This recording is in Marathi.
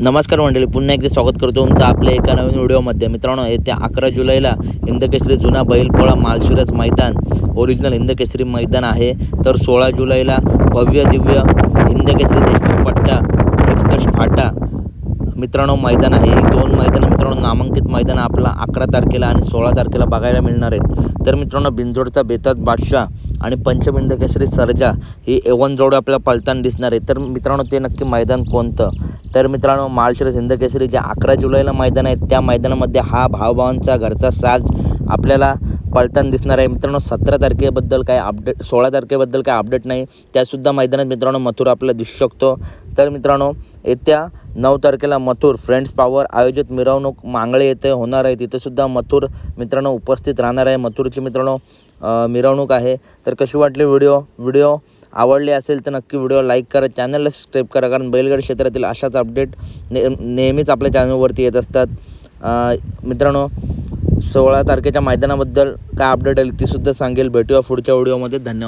नमस्कार मंडळी पुन्हा एकदा स्वागत करतो तुमचं आपल्या एका नवीन व्हिडिओमध्ये. मित्रांनो येत्या अकरा जुलैला हिंदकेसरी जुना बैलपोळा मालशिरस मैदान ओरिजिनल हिंदकेसरी मैदान आहे. तर सोळा जुलैला भव्य दिव्य हिंदकेसरी देशमुख पट्टा एकसष्ट फाटा मित्रांनो मैदान आहे. ही दोन मैदान मित्रांनो नामांकित मैदान आपला अकरा तारखेला आणि सोळा तारखेला बघायला मिळणार आहेत. तर मित्रांनो बिंजोडचा बेतात बादशाह आणि पंचबिंद केसरी सर्जा ही एवन जोड आपल्याला पळताना दिसणार आहे तर मित्रांनो ते नक्की मैदान कोणतं? तर मित्रांनो माळशिरस हिंदकेसरी जे अकरा जुलैला मैदान आहे त्या मैदानामध्ये हा भावभावांचा घरचा साज आपल्याला पळताना दिसणार आहे. मित्रांनो सतरा तारखेबद्दल काय अपडेट सोळा तारखेबद्दल काय अपडेट नाही. त्यासुद्धा मैदानात मित्रांनो मथुर आपल्याला दिसू शकतो. तर मित्रांनो येत्या नऊ तारखेला मथुर फ्रेंड्स पॉवर आयोजित मिरवणूक मांगळे येथे होणार आहे. तिथेसुद्धा मथुर मित्रांनो उपस्थित राहणार आहे. मथुरची मित्रांनो मिरवणूक आहे. तर कशी वाटली व्हिडिओ? व्हिडिओ आवडली असेल तर नक्की व्हिडिओ लाईक करा. चॅनलला सबस्क्राईब करा. कारण बैलगाडी क्षेत्रातील अशाच अपडेट ने नेहमीच आपल्या चॅनलवरती येत असतात. मित्रांनो सोळा तारखेच्या मैदानाबद्दल काय अपडेट आली तीसुद्धा सांगेल. भेटूया पुढच्या व्हिडिओमध्ये धन्यवाद.